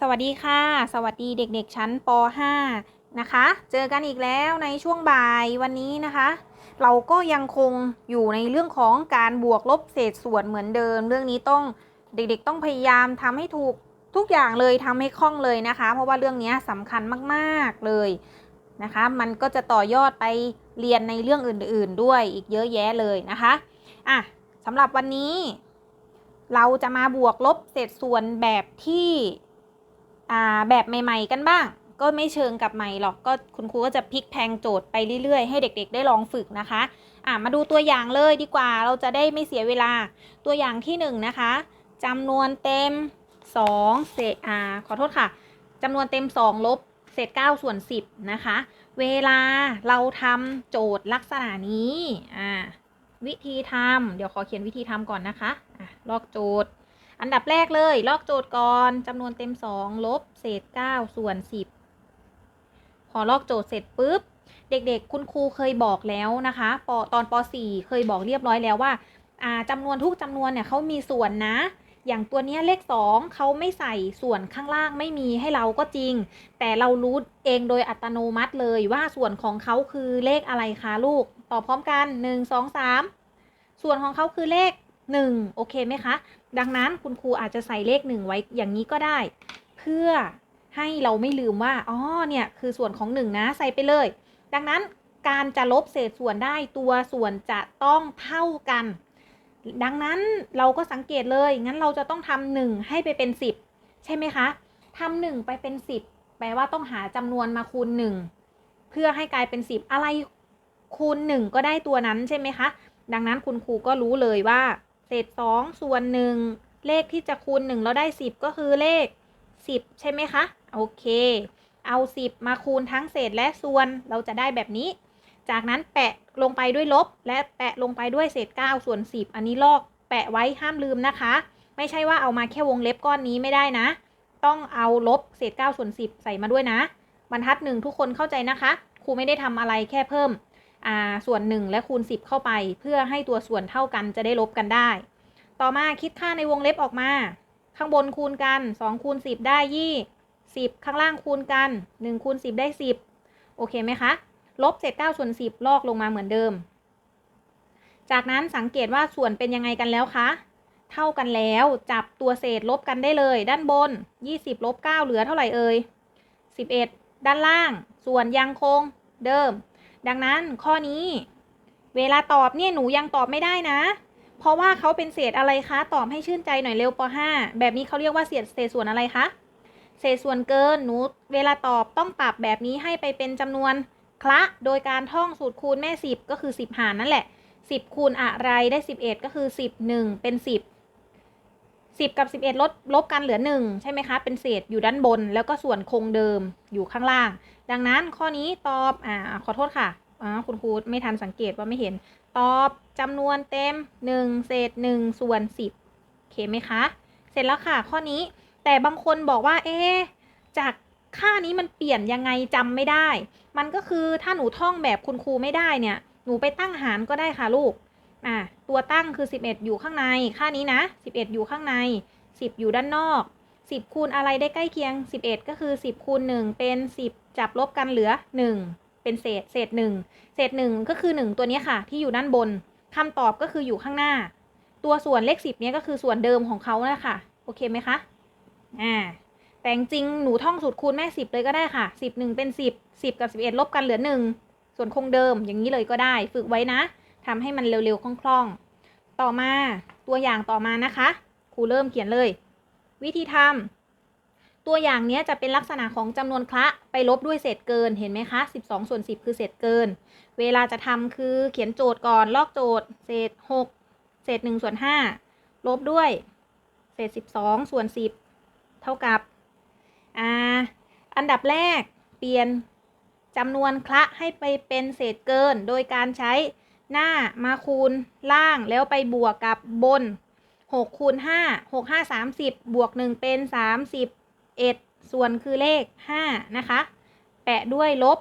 สวัสดีค่ะ สวัสดีเด็กๆ ชั้นป .5 นะคะ เจอกันอีกแล้วในช่วงบ่ายวันนี้นะคะ เราก็ยังคงอยู่ในเรื่องของการบวกลบเศษส่วนเหมือนเดิม เรื่องนี้ต้องเด็กๆ ต้องพยายามทำให้ถูกทุกอย่างเลยทำให้คล่องเลยนะคะ เพราะว่าเรื่องนี้สำคัญมากๆเลยนะคะ มันก็จะต่อยอดไปเรียนในเรื่องอื่น ๆ ด้วยอีกเยอะแยะเลยนะคะอะสำหรับวันนี้ เราจะมาบวกลบเศษส่วนแบบที่ แบบใหม่ๆกันบ้าง ก็ไม่เชิงกับใหม่หรอกก็คุณครูก็จะพลิกแพงโจทย์ไปเรื่อยๆ ให้เด็กๆ ได้ลองฝึกนะคะอ่ามาดูตัวอย่างเลยดีกว่าเราจะได้ไม่เสียเวลาตัวอย่างที่1นงนะคะจำนวนเต็ม2เศษอ่าขอโทษค่ะจำนวนเต็ม 2 ลบเศษ9ส่วน 10 นะคะ เวลาเราทำโจทย์ลักษณะนี้อ่าวิธีทำเดี๋ยวขอเขียนวิธีทำก่อนนะคะอะลอกโจทย์ อันดับแรกเลย ลอกโจทย์ก่อนจำนวนเต็ม 2 ลบ เศษ 9 ส่วน 10 พอลอกโจทย์เสร็จปุ๊บ เด็กๆ คุณครูเคยบอกแล้วนะคะปตอนป .4 เคยบอกเรียบร้อยแล้วว่าอ่าจำนวนทุกจำนวนเนี่ยเขามีส่วนนะอย่างตัวนี้เลข 2เขาไม่ใส่ส่วนข้างล่างไม่มีให้เราก็จริง แต่เรารู้เองโดยอัตโนมัติเลยว่าส่วนของเขาคือเลขอะไรคะลูกตอบพร้อมกัน 1 2 3 ส่วนของเขาคือเลข 1 โอเคไหมคะ ดังนั้นคุณครูอาจจะใส่เลข1ไว้อย่างนี้ก็ได้ เพื่อให้เราไม่ลืมว่าอ๋อเนี่ยคือส่วนของ1นะใส่ไปเลย ดังนั้นการจะลบเศษส่วนได้ตัวส่วนจะต้องเท่ากัน ดังนั้นเราก็สังเกตเลย งั้นเราจะต้องทำหนึ่งให้ไปเป็น 10 ใช่ไหมคะทำหนึ่งไปเป็น 10 แปลว่าต้องหาจำนวนมาคูณ 1 เพื่อให้กลายเป็น 10 อะไรคูณ 1 ก็ได้ตัวนั้นใช่ไหมคะ ดังนั้นคุณครูก็รู้เลยว่า เศษ2ส่วน1เลขที่จะคูณ1แล้วได้10ก็คือเลข10ใช่ไหมคะ โอเค เอา10มาคูณทั้งเศษและส่วนเราจะได้แบบนี้ จากนั้นแปะลงไปด้วยลบ และแปะลงไปด้วยเศษ9ส่วน10อันนี้ลอกแปะไว้ห้ามลืมนะคะ ไม่ใช่ว่าเอามาแค่วงเล็บก้อนนี้ไม่ได้นะ ต้องเอาลบเศษ9ส่วน10ใส่มาด้วยนะ บรรทัดหนึ่งทุกคนเข้าใจนะคะครูไม่ได้ทำอะไรแค่เพิ่ม อ่าส่วน 1 และคูณ 10 เข้าไป เพื่อให้ตัวส่วนเท่ากันจะได้ลบกันได้ ต่อมาคิดค่าในวงเล็บออกมา ข้างบนคูณกัน 2 คูณ 10 ได้ยี่10 ข้างล่างคูณกัน 1 คูณ 10 ได้ 10 โอเคไหมคะ ลบเศษ9ส่วน 10 ลอกลงมาเหมือนเดิม จากนั้นสังเกตว่าส่วนเป็นยังไงกันแล้วคะ เท่ากันแล้วจับตัวเศษลบกันได้เลย ด้านบน 20ลบ9เหลือเท่าไหร่เอ่ย11 ด้านล่าง ส่วนยังคงเดิม ดังนั้นข้อนี้ เวลาตอบเนี่ยหนูยังตอบไม่ได้นะ เพราะว่าเขาเป็นเศษอะไรคะ ตอบให้ชื่นใจหน่อยเร็วป .5 แบบนี้เขาเรียกว่าเศษเศษส่วนอะไรคะเศษส่วนเกินหนูเวลาตอบต้องปรับแบบนี้ให้ไปเป็นจำนวนคละ โดยการท่องสูตรคูณแม่ 10 ก็คือ 10 หารนั่นแหละ 10 คูณอะไรได้ 11 ก็คือ 10 1 เป็น 10 10 กับ 11 ลดลบกันเหลือ 1 ใช่ไหมคะ เป็นเศษอยู่ด้านบน แล้วก็ส่วนคงเดิมอยู่ข้างล่าง ดังนั้นข้อนี้ตอบอ่าขอโทษค่ะอ๋อคุณครูไม่ทันสังเกตว่าไม่เห็น ตอบจำนวนเต็ม 1 เศษ 1 ส่วน 10 โอเคไหมคะ เสร็จแล้วค่ะข้อนี้ แต่บางคนบอกว่า เอ๊จากค่านี้มันเปลี่ยนยังไงจำไม่ได้ มันก็คือถ้าหนูท่องแบบคุณครูไม่ได้เนี่ย หนูไปตั้งหารก็ได้ค่ะลูก อะตัวตั้งคือ 11 อยู่ข้างในค่านี้นะ 11 อยู่ข้างใน 10 อยู่ด้านนอก 10 คูณอะไรได้ใกล้เคียง 11 ก็คือ 10 คูณ 1 เป็น 10 จับลบกันเหลือ 1 เป็นเศษ เศษ 1 เศษ 1 ก็คือ 1 ตัวนี้ค่ะ ที่อยู่ด้านบนคำตอบก็คืออยู่ข้างหน้า ตัวส่วนเลข 10 เนี้ยก็คือส่วนเดิมของเขานะค่ะ โอเคไหมคะ อ่า แต่จริงหนูท่องสูตรคูณแม่ 10 เลยก็ได้ค่ะ 10 1 เป็น 10 10 กับ 11 ลบกันเหลือ 1 ส่วนคงเดิมอย่างนี้เลยก็ได้ ฝึกไว้นะ ทำให้มันเร็วๆคล่องๆ ต่อมาตัวอย่างต่อมานะคะครูเริ่มเขียนเลย วิธีทำตัวอย่างนี้จะเป็นลักษณะของจำนวนคละไปลบด้วยเศษเกินเห็นไหมคะ 12 ส่วน 10 คือเศษเกิน เวลาจะทำคือเขียนโจทย์ก่อนลอกโจทย์ เศษ 6 เศษ1ส่วน5ลบด้วย เศษ 12 ส่วน 10 เท่ากับอ่าอันดับแรกเปลี่ยนจำนวนคละให้ไปเป็นเศษเกิน โดยการใช้ หน้ามาคูณล่างแล้วไปบวกกับบน6คูณ5 6 5 30บวก1เป็น31ส่วนคือเลข5นะคะ แปะด้วยลบ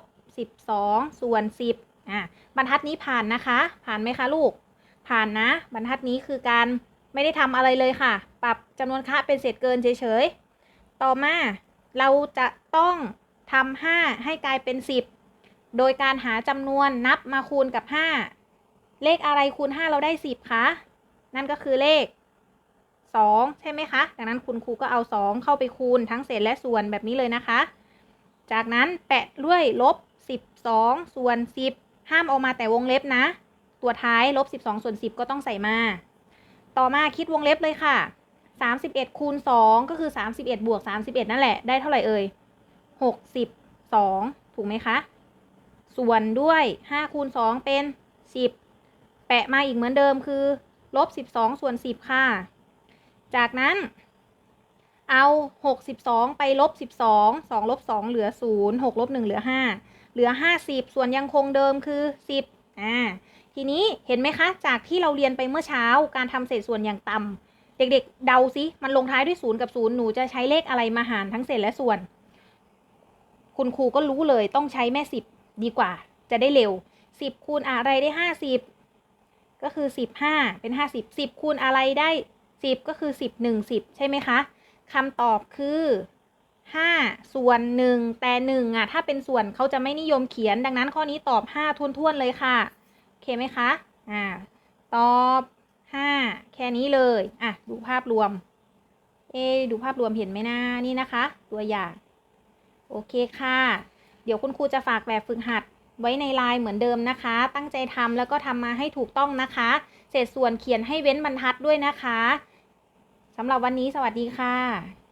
12ส่วน10อะบรรทัดนี้ผ่านนะคะ ผ่านไหมคะลูก ผ่านนะ บรรทัดนี้คือการไม่ได้ทำอะไรเลยค่ะ ปรับจำนวนค่าเป็นเศษเกินเฉยๆ ต่อมาเราจะต้องทำห้าให้กลายเป็นสิบโดยการหาจำนวนนับมาคูณกับห้า เลขอะไรคูณห้าเราได้สิบคะนั่นก็คือเลขสองใช่ไหมคะ ดังนั้นคุณครูก็เอาสองเข้าไปคูณทั้งเศษและส่วนแบบนี้เลยนะคะ จากนั้นแปะด้วยลบสิบสองส่วนสิบห้ามเออกมาแต่วงเล็บนะ ตัวท้ายลบสิบสองส่วนสิบก็ต้องใส่มา ต่อมาคิดวงเล็บเลยค่ะสามสิบเอ็ดคูณสองก็คือสามสิบเอ็ดบวกสามสิบเอ็ดนั่นแหละ ได้เท่าไหร่เอ่ยหกสิบสองถูกไหมคะ ส่วนด้วยห้าคูณสองเป็นสิบ แปะมาอีกเหมือนเดิมคือลบสิบสองส่วนสิบค่ะ จากนั้นเอาหกสิบสองไปลบสิบสองสองลบสองเหลือศูนย์หกลบหนึ่งเหลือห้าเหลือห้าสิบส่วนยังคงเดิมคือสิบอ่าทีนี้เห็นไหมคะ จากที่เราเรียนไปเมื่อเช้าการทำเศษส่วนอย่างต่ำเด็กๆ เดาซิมันลงท้ายด้วยศูนย์กับศูนย์หนูจะใช้เลขอะไรมาหารทั้งเศษและส่วน คุณครูก็รู้เลยต้องใช้แม่สิบดีกว่า จะได้เร็วสิบคูณอะไรได้ห้าสิบ ก็คือสิบห้าเป็นห้าสิบสิบคูณอะไรได้สิบก็คือสิบหนึ่งสิบใช่ไหมคะคำตอบคือห้าส่วนหนึ่งแต่หนึ่งอะถ้าเป็นส่วนเขาจะไม่นิยมเขียนดังนั้นข้อนี้ตอบห้าทวนๆเลยค่ะโอเคไหมคะอ่าตอบห้าแค่นี้เลยอะดูภาพรวม เอดูภาพรวมเห็นไหมนะนี่นะคะ ตัวอย่าง โอเคค่ะ เดี๋ยวคุณครูจะฝากแบบฝึกหัด ไว้ในไลน์เหมือนเดิมนะคะ ตั้งใจทำแล้วก็ทำมาให้ถูกต้องนะคะ เศษส่วนเขียนให้เว้นบรรทัดด้วยนะคะสำหรับวันนี้สวัสดีค่ะ